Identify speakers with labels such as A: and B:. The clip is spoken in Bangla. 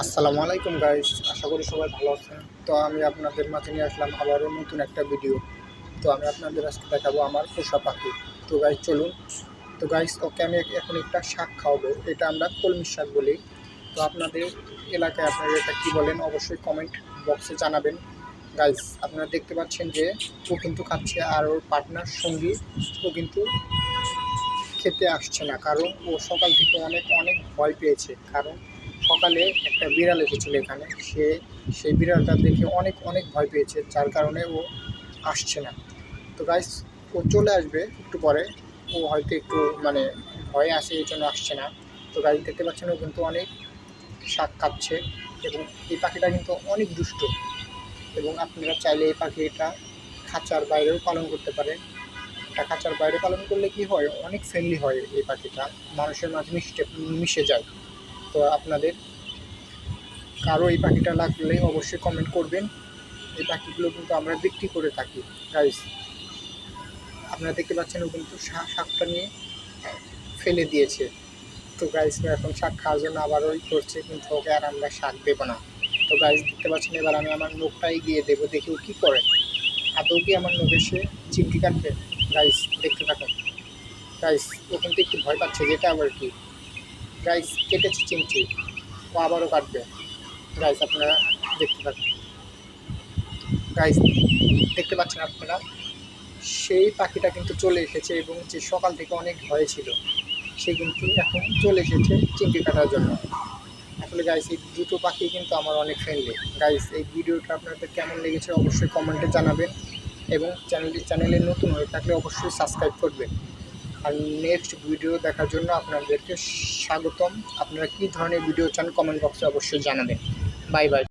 A: আসসালামু আলাইকুম গাইস আশা করি সবাই ভালো আছেন। তো আমি আপনাদের মাঝে নিয়ে আসলাম আবারও নতুন একটা ভিডিও তো আমি আপনাদের আজকে দেখাবো আমার পোষা পাখি। তো গাইস চলুন। তো গাইস ওকে আমি এখন একটা শাক খাওয়াবো। এটা আমরা কলমি শাক বলি। তো আপনাদের এলাকায় আপনারা এটা কী বলেন, অবশ্যই কমেন্ট বক্সে জানাবেন। গাইস আপনারা দেখতে পাচ্ছেন যে ও কিন্তু খাচ্ছে আর ওর পার্টনার সঙ্গী, ও কিন্তু খেতে আসছে না। কারণ ও সকাল থেকে অনেক অনেক ভয় পেয়েছে। কারণ সকালে একটা বিড়াল এসেছিল এখানে। সে, সেই বিড়ালটা দেখে অনেক অনেক ভয় পেয়েছে, যার কারণে ও আসছে না। তো গাইস ও চলে আসবে একটু পরে। ও হয়তো একটু মানে ভয়ে আসে এই জন্য আসছে না। তো গাইস দেখতে পাচ্ছেন ও কিন্তু অনেক শাক খাচ্ছে এবং এই পাখিটা কিন্তু অনেক দুষ্ট। এবং আপনারা চাইলে এই পাখিটা খাঁচার বাইরেও পালন করতে পারেন। এটা খাঁচার বাইরে পালন করলে কি হয়? অনেক ফ্রেন্ডলি হয় এই পাখিটা। মানুষের মাঝে মিশতে, মিশে যায়। তো আপনাদের কারও এই পাখিটা লাগলে অবশ্যই কমেন্ট করবেন। এই পাখিগুলো কিন্তু আমরা বিক্রি করে থাকি গাইস আপনারা দেখতে পাচ্ছেন, ও কিন্তু শাকটা নিয়ে ফেলে দিয়েছে। তো গাইস এখন শাক খাওয়ার জন্য আবার করছে, কিন্তু ওকে আর আমরা শাক দেবো না। তো গাইস দেখতে পাচ্ছেন, এবার আমি আমার নখটাই গিয়ে দেবো, দেখি ও কী করে। আদৌ কি আমার নখে সে চিমটি কাটবে? গাইস দেখতে থাকুন। গাইস ও কিন্তু একটু ভয় পাচ্ছে, যেটা আবার কি? গাইস কেটেছে চিমটি। ও আবারও কাটবে। গাইস আপনারা দেখতে পাচ্ছেন। গাইস দেখতে পাচ্ছেন আপনারা? সেই পাখিটা কিন্তু চলে এসেছে এবং যে সকাল থেকে অনেক ভয় ছিল, সে কিন্তু এখন চলে এসেছে চিমটি কাটার জন্য। আসলে গাইস এই দুটো পাখি কিন্তু আমার অনেক ফ্রেন্ডলি গাইস এই ভিডিওটা আপনাদের কেমন লেগেছে অবশ্যই কমেন্টে জানাবেন এবং চ্যানেলটি চ্যানেলে নতুন হয়ে থাকলে অবশ্যই সাবস্ক্রাইব করবেন। আর নেক্সট ভিডিও দেখার জন্য আপনাদেরকে স্বাগতম। আপনারা কী ধরনের ভিডিও চান কমেন্ট বক্সে অবশ্যই জানাবেন। Bye bye